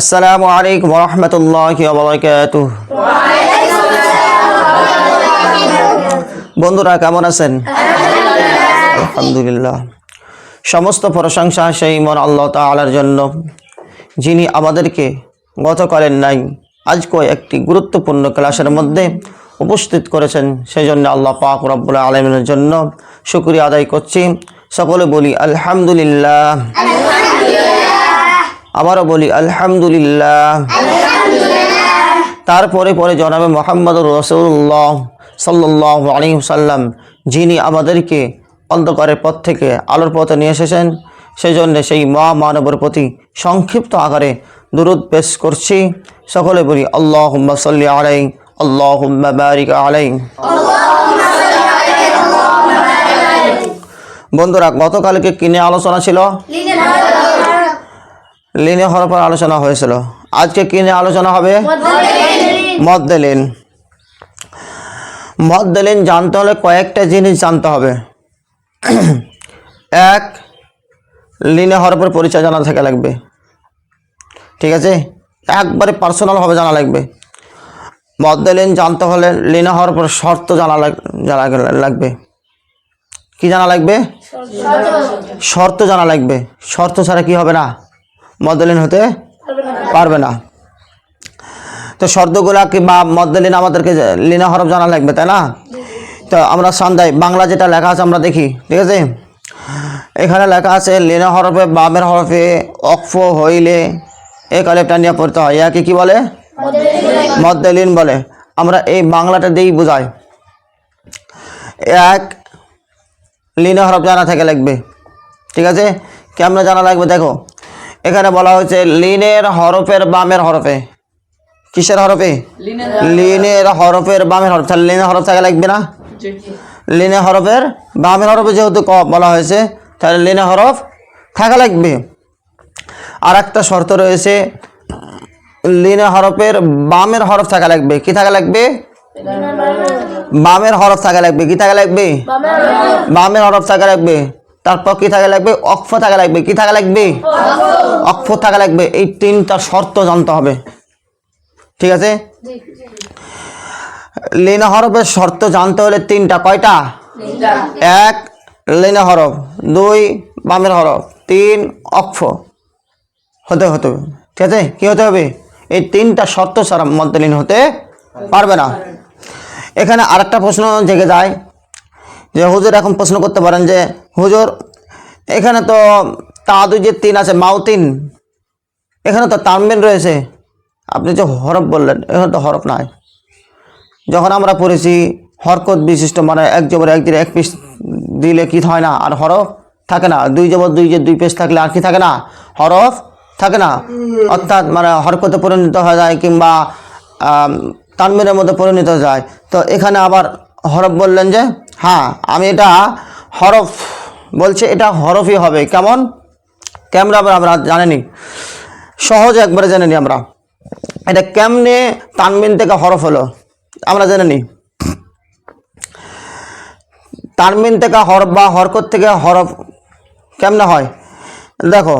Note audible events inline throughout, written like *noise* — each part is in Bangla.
আসসালামু আলাইকুম রহমতুল্লাহ বরকাত বন্ধুরা, কেমন আছেন? আলহামদুলিল্লাহ। সমস্ত প্রশংসা সেই মন আল্লাহ তালার জন্য, যিনি আমাদেরকে গতকালের নাই আজকে একটি গুরুত্বপূর্ণ ক্লাসের মধ্যে উপস্থিত করেছেন। সেই জন্য আল্লাহ পাক রব্বুল আলমিনের জন্য শুক্রিয়া আদায় করছি। সকলে বলি আলহামদুলিল্লাহ। আবারও বলি, আলহামদুলিল্লাহ। তারপরে পরে জনাবে মোহাম্মদ রসুল্লাহ সাল্লাহ আলী সাল্লাম যিনি আমাদেরকে অন্ধকারের পথ থেকে আলোর পথে নিয়ে এসেছেন। সেই জন্য সেই মা মানবের প্রতি সংক্ষিপ্ত আকারে দুরুদ পেশ করছি। সকলে বলি আল্লাহ সাল্লি আলাই আল্লাহ বারিক আলাই। বন্ধুরা, গতকালকে কিনে আলোচনা ছিল? লিনে হরফের আলোচনা হয়েছিল। আজকে কি নিয়ে আলোচনা হবে? মদ্দলিন। মদ্দলিন জানতে হলে কয়েকটা জিনিস জানতে হবে। *clears throat* এক লিনে হরফের পরিচয় জানা থাকা লাগবে। ঠিক আছে? একবারে পার্সোনালভাবে জানা লাগবে। মদ্দলিন জানতে হলে লিনে হরফের শর্ত জানা লাগ- জানা লাগবে। কি জানা লাগবে? শর্ত জানা লাগবে। শর্ত ছাড়া কি হবে না? মদলিন হতে পারবে না। তো শর্তগুলা কিংবা মদলিন আমাদেরকে লিনা হরফ জানা লাগবে, তাই না? তো আমরা সন্ধ্যায় বাংলা যেটা লেখা আছে আমরা দেখি, ঠিক আছে? এখানে লেখা আছে, লিনা হরফে বামের হরফে অক্ফ হইলে এ কালেপটা নিয়ে পড়তে হয়। ইয়াকে কি বলে? মদ্দলিন বলে। আমরা এই বাংলাটা দিয়েই বোঝাই। এক, লিনা হরফ জানা থেকে লাগবে, ঠিক আছে? কেমন জানা লাগবে দেখো? এখানে বলা হয়েছে লিনের হরফের বামের হরফে। কিসের হরফে? লিনের হরফের বামের হরফ। তাহলে লিনের হরফ থাকা লাগবে না? লিনে হরফের বামের হরফে যেহেতু ক- বলা হয়েছে তাহলে লিনে হরফ থাকা লাগবে আর একটা শর্ত রয়েছে লিনে হরফের বামের হরফ থাকা লাগবে কি থাকা লাগবে বামের হরফ থাকা লাগবে কি থাকা লাগবে বামের হরফ। থাকা লাগবে তারপর কি থাকা লাগবে? অক্ষ থাকা লাগবে। কি থাকা লাগবে? অক্ষ থাকা লাগবে। এই তিনটা শর্ত জানতে হবে। ঠিক আছে? লিনা হরফের শর্ত জানতে হলে তিনটা কয়টা? এক লিনা হরফ দুই, বামের হরফ। তিন, অক্ষ। হতে হতে হবে। ঠিক আছে? কি হতে হবে? এই তিনটা শর্ত ছাড়া মধ্যলীন হতে পারবে না। এখানে আরেকটা প্রশ্ন জেগে যায়। যে হুজুর এখন প্রশ্ন করতে পারেন যে হুজুর, এখানে তো তাদু যে তিন আছে মাউতিন এখানে তো তানবিন রয়েছে। আপনি যে হরফ বললেন, এখানে তো হরফ নাই। যখন আমরা পড়েছি, হরকত বিশিষ্ট মানে এক জবর এক দিলে এক পিস দিলে কি হয় না? আর হরফ থাকে না। দুই জবর দুই যে দুই পেজ থাকলে আর কি থাকে না? হরফ থাকে না। অর্থাৎ মানে হরকতে পরিণত হয়ে যায় কিংবা তানবিনের মধ্যে পরিণত যায়। তো এখানে আবার হরফ বললেন যে হ্যাঁ আমি এটা হরফ বলছে এটা হরফই হবে। কেমন? আবার আমরা জানেনি। সহজ একবারে জেনে নিই আমরা। এটা কেমনে তানবিন থেকে হরফ হলো? আমরা জেনে নিই তানবিন থেকে হরফ বা হরকত থেকে হরফ কেমনে হয়? দেখো।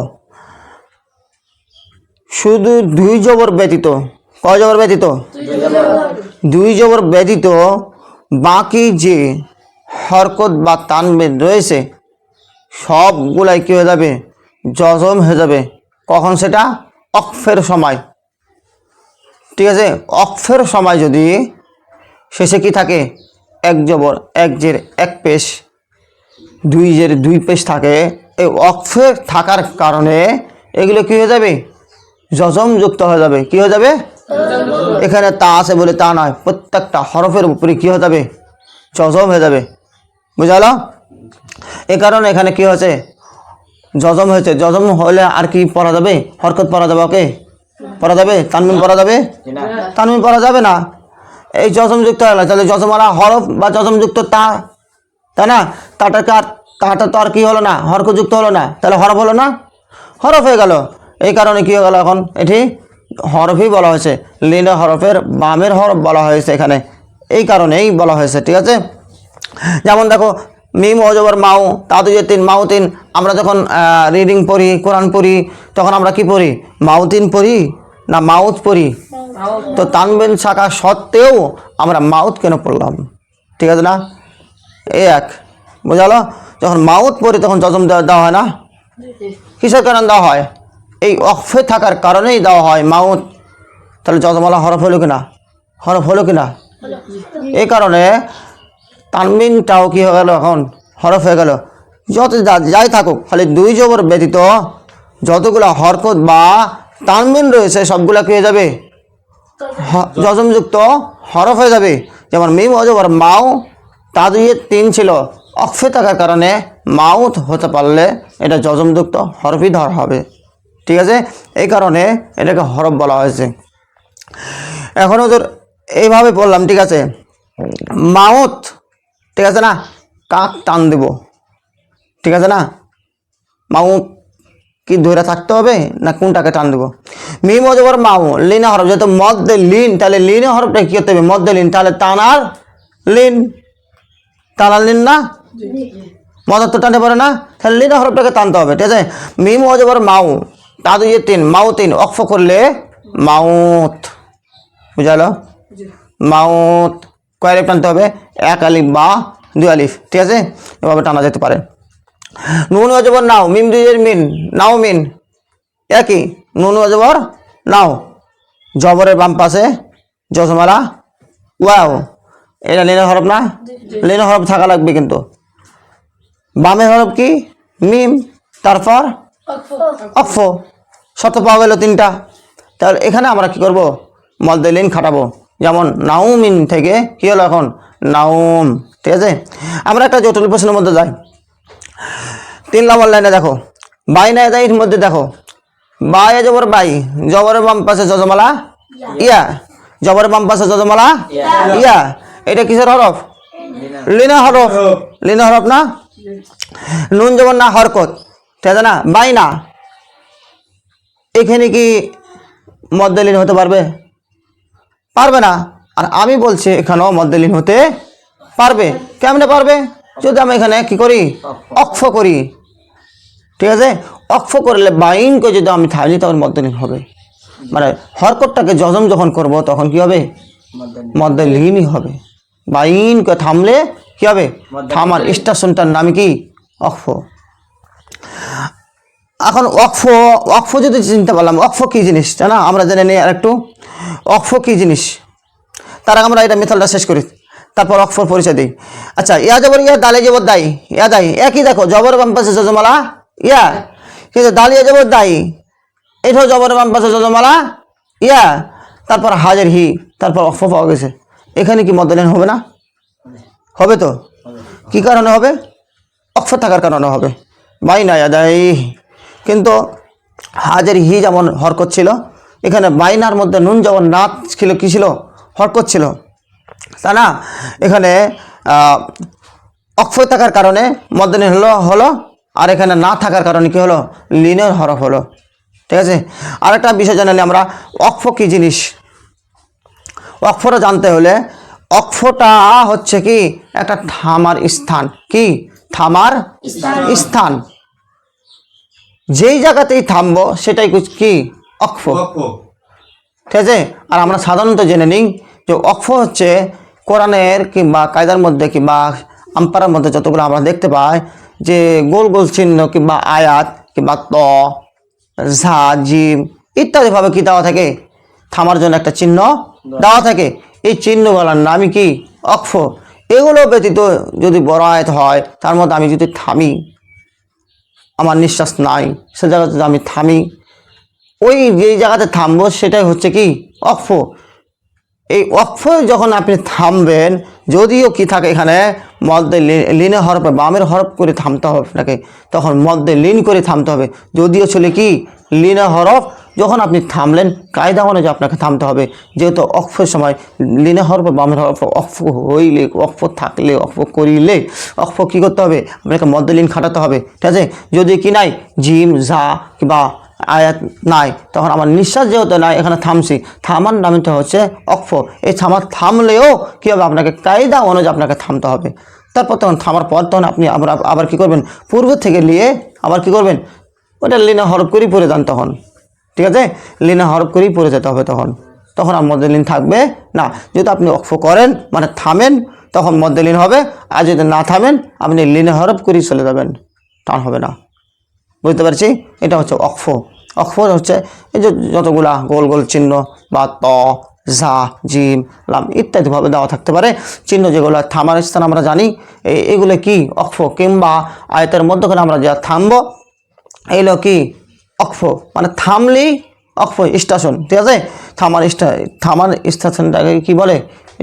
শুধু দুই জবর ব্যতীত। কয় জবর ব্যতীত? দুই জবর ব্যতীত বাকি যে হরকত বা তানবিন রয়েছে সবগুলাই কী হয়ে যাবে? জজম হয়ে যাবে। কখন সেটা? অক্ষের সময়। ঠিক আছে? অক্ষের সময় যদি শেষে কি থাকে? এক জবর, এক জের, এক পেশ। দুই জের, দুই পেশ থাকে। এই অক্ষে থাকার কারণে এগুলো কি হয়ে যাবে? জজম যুক্ত হয়ে যাবে। কি হয়ে যাবে? এখানে তা আছে বলে তা নয়। প্রত্যেকটা হরফের উপরে কি হয়ে যাবে? জজম হয়ে যাবে। বুঝালো এ কারণে এখানে কি হয়েছে? জজম হয়েছে। জজম হলে আর কি পড়া যাবে? হরকত পড়া যাবে ওকে? পড়া যাবে? তানমিন পড়া যাবে? তানমিন পড়া যাবে না? এই যজমযুক্ত হলো। তাহলে যজমালা হরফ বা যজমযুক্ত তা তাই না? তাটাকে আর তাটা তো আর কি হলো না? হরকযুক্ত হলো না? তাহলে হরফ হলো না? হরফ হয়ে গেল। এই কারণে কি হয়ে গেল এখন? এটি হরফই বলা হয়েছে। লিন হরফের বামের হরফ বলা হয়েছে এখানে। এই কারণেই বলা হয়েছে ঠিক আছে? যেমন দেখো মিম অজবর মাও তাদু যে তিন মাও আমরা যখন রিডিং পড়ি কোরআন পড়ি তখন আমরা কি পড়ি? মাউতিন পড়ি না মাউথ পড়ি? তো তানবিন শাখা সত্ত্বেও আমরা মাউথ কেন পড়লাম? ঠিক আছে না? এই এক বোঝালো? যখন মাউথ পড়ি তখন জজম দেওয়া দেওয়া হয় না? কিসের কারণে দেওয়া হয়? এই অক্ষে থাকার কারণেই দেওয়া হয় মাউথ তাহলে যজমালা হরফ হলো কিনা? হরফ হলো কিনা? এই কারণে তানবিনটাও কি হয়ে গেল এখন? হরফ হয়ে গেল। যত যাই থাকুক, খালি দুই জবর ব্যতীত যতগুলো হরকত বা তানবিন রয়েছে, সবগুলা কি হয়ে যাবে? যজমযুক্ত হরফ হয়ে যাবে। যেমন মিম, অজবর মাও তা দুইয়ে তিন ছিল। অক্ষে থাকার কারণে মাউথ হতে পারলে এটা যজমযুক্ত হরফই ধর হবে। ঠিক আছে? এই কারণে এটাকে হরফ বলা হয়েছে। এখন ওদের এইভাবে বললাম ঠিক আছে? মাউথ ঠিক আছে না? কাক টান দেব। ঠিক আছে না? মাউথ কি ধরে থাকতে হবে না কোনটাকে টান দেবো? মিম অজবর মাউ লিনা হরফ যেহেতু মধ্যে লিন তাহলে লিনে হরফটা কি করতে হবে? মধ্যে লিন তাহলে টানার লিন। টানার লিন না? মদত তো টানতে পারে না? তাহলে লিনা হরফটাকে টানতে হবে ঠিক আছে? মিম অজবর মাউ তা দুই তিন মাউ তিন অক্ষ করলে মাউথ বুঝালো? মাউথ কয় আলিফ টানতে হবে? এক আলিফ বা দুই আলিফ, ঠিক আছে? এভাবে টানা যেতে পারে। নুন অজবর নাও, মিম দুইয়ের মিন, নাও মিন। একই, নুন অজবর নাও। জবরের বাম পাশে জজমালা ওয়াও। এটা লিনে হরফ না? লিনে হরফ থাকা লাগবে কিন্তু। বামের হরফ কি? মিম, তারপর অফ। শত পাওয়া গেল তিনটা। তাহলে এখানে আমরা কি করব? লিন খাটাবো। যেমন নাউমিন থেকে কি হলো এখন? নাউম ঠিক আছে? আমরা একটা জটিল প্রশ্নের মধ্যে যাই। তিন নম্বর লাইনে দেখো। বাই না এর মধ্যে দেখো। বাই জবর বাই। জবরের বাম পাশে যজমালা ইয়া। জবরের বাম পাশে যজমালা ইয়া। এটা কিসের হরফ? লিনা হরফ। লিনা হরফ না? নুন যেমন না হরকত? ঠিক আছে না? বাই না। এখানে কি মদ্দলিন হতে পারবে? পারবে না। আর আমি বলছি, এখানেও মদ্দলিন হতে পারবে। কেমনে পারবে? যদি আমি এখানে কি করি? অক্ষ করি। ঠিক আছে? অক্ষ করলে বাইনকে যদি আমি থাকি তখন মদ্দলিন হবে। মানে হরকতটাকে যজম যখন করব, তখন কি হবে? মদ্দলিনই হবে। বাইনকে থামলে কি হবে? থামার স্টেশনটার নাম কি? অক্ষ। এখন অক্ফ অক্ফ যদি চিনতে পারলাম অক্ফ কী জিনিস? জানা? আমরা জেনে নিই আর একটু অক্ফ কী জিনিস? তার আগে আমরা এটা মেথালটা শেষ করি। তারপর অক্ষর পরিচয় দিই। আচ্ছা ইয়া জবর, ইয়া দালে জবর দাই। ইয়া দাই একই দেখো? জবর বাম্পাসে যজমালা? ইয়া। কিন্তু দালিয়া জবর দাই। এটাও জবর বাম্পাসে যজমালা? ইয়া। তারপর হাজের হি। তারপর অক্ষ পাওয়া গেছে। এখানে কি মদলেন হবে না? হবে তো? কি কারণে হবে? অক্ষর থাকার কারণে হবে। বাই না দাই। কিন্তু হাজার হি যেমন হরকত ছিল এখানে বাইনার মধ্যে নুন যেমন নাচ ছিল কী ছিল? হরকত ছিল। তা না এখানে অক্ষয় থাকার কারণে মদ্দনী হলো হলো আর এখানে না থাকার কারণে কি হলো? লিনের হরফ হলো। ঠিক আছে? আরেকটা বিষয় জানালে আমরা অক্ষ কী জিনিস? অক্ষরটা জানতে হলে অক্ষটা হচ্ছে কি? একটা থামার স্থান। কি? থামার স্থান। যেই জায়গাতেই থামবো সেটাই কি? অক্ষ। ঠিক আছে? আর আমরা সাধারণত জেনে নিই যে অক্ষ হচ্ছে কোরআনের কিংবা কায়দার মধ্যে কিংবা আম্পারার মধ্যে যতগুলো আমরা দেখতে পাই যে গোল গোল চিহ্ন কিংবা আয়াত কিংবা ত, ঝা, জিম ইত্যাদিভাবে কি দেওয়া থাকে? থামার জন্য একটা চিহ্ন দেওয়া থাকে। এই চিহ্নগুলোর নামই কি? অক্ষ এগুলো ব্যতীত যদি বড় আয়াত হয়, তার মধ্যে আমি যদি থামি, আমার নিঃশ্বাস নাই সে জায়গাতে আমি থামি ওই যেই জায়গাতে থামবো সেটাই হচ্ছে কি অক্ষ এই অক্ষ যখন আপনি থামবেন, যদিও কি থাকে এখানে মধ্যে লি- লিনে হরফ বামের হরফ করে থামতে হবে আপনাকে, তখন মধ্যে লিন করে থামতে হবে। যদিও ছিল কি লিনে হরফ যখন আপনি থামলেন, কায়দা অনুযায়ী আপনাকে থামতে হবে। যেহেতু অক্ষের সময় লিনে হরফ বামের হরফ অক্ষ হইলে অক্ষ থাকলে অক্ষ করিলে অক্ষ কী করতে হবে? আপনাকে মধ্যে লিন খাটাতে হবে। ঠিক আছে? যদি কি নাই, জিম ঝা কিংবা আয়াত নাই। তখন আমার নিঃশ্বাস যেহেতু নাই, এখানে থামছি। থামার নামটা হচ্ছে অক্ষ এই থামার থামলেও কী হবে আপনাকে কায়দা অনুযায়ী আপনাকে থামতে হবে? তারপর তখন থামার পর তখন আপনি আবার আবার কী করবেন? পূর্ব থেকে নিয়ে আবার কি করবেন? ওটা লিনা হরফ করেই পড়ে যান তখন। ঠিক আছে? লিনা হরফ করেই পড়ে যেতে হবে তখন। তখন আর মধ্যে লিন থাকবে না। যেহেতু আপনি অক্ষ করেন মানে থামেন, তখন মধ্যে লিন হবে। আর যদি না থামেন, আপনি লিনে হরফ করেই চলে যাবেন। টান হবে না। বুঝতে পারছি? এটা হচ্ছে অক্ষ। অক্ষ হচ্ছে এই যে যতগুলা গোল গোল চিহ্ন বা ত, ঝা, জিম, লাম ইত্যাদিভাবে দেওয়া থাকতে পারে। চিহ্ন যেগুলো থামার স্থান আমরা জানি। এগুলো কি? অক্ষ কিংবা আয়তের মধ্যখানে আমরা যা থামবো এগুলো কি? অক্ষ। মানে থামলেই অক্ষ স্টেশন ঠিক আছে? থামার থামার স্টেশনটাকে কি বলে?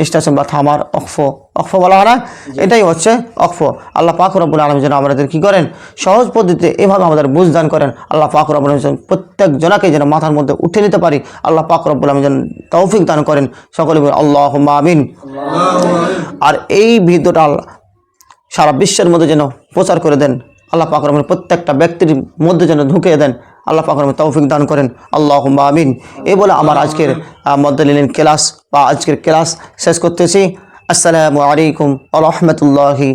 স্টেশন বা থামার অক্ষ অক্ষ বলা হয় না? এটাই হচ্ছে অক্ষ। আল্লাহ পাক রব্বুল আলম যেন আমাদের কি করেন? সহজ পদ্ধতিতে এভাবে আমাদের বুঝদান করেন। আল্লাহ পাক রব্বুল আলম যেন প্রত্যেক জনাকে যেন মাথার মধ্যে উঠে নিতে পারি। আল্লাহ পাক রব্বুল আলম যেন তৌফিক দান করেন। সকলে আল্লাহ আমিন। আর এই ভিডিওটা সারা বিশ্বের মধ্যে যেন প্রচার করে দেন। আল্লাহ পাক রহমান প্রত্যেকটা ব্যক্তির মধ্যে যেন ঢুকিয়ে দেন। আল্লাহ পাখর তৌফিক দান করেন। আল্লাহ আমিন। এ বলে আমার আজকের মদ্দালীন ক্লাস বা আজকের ক্লাস শেষ করতেছি। আসসালামু আলাইকুম আ রহমতুল্লাহি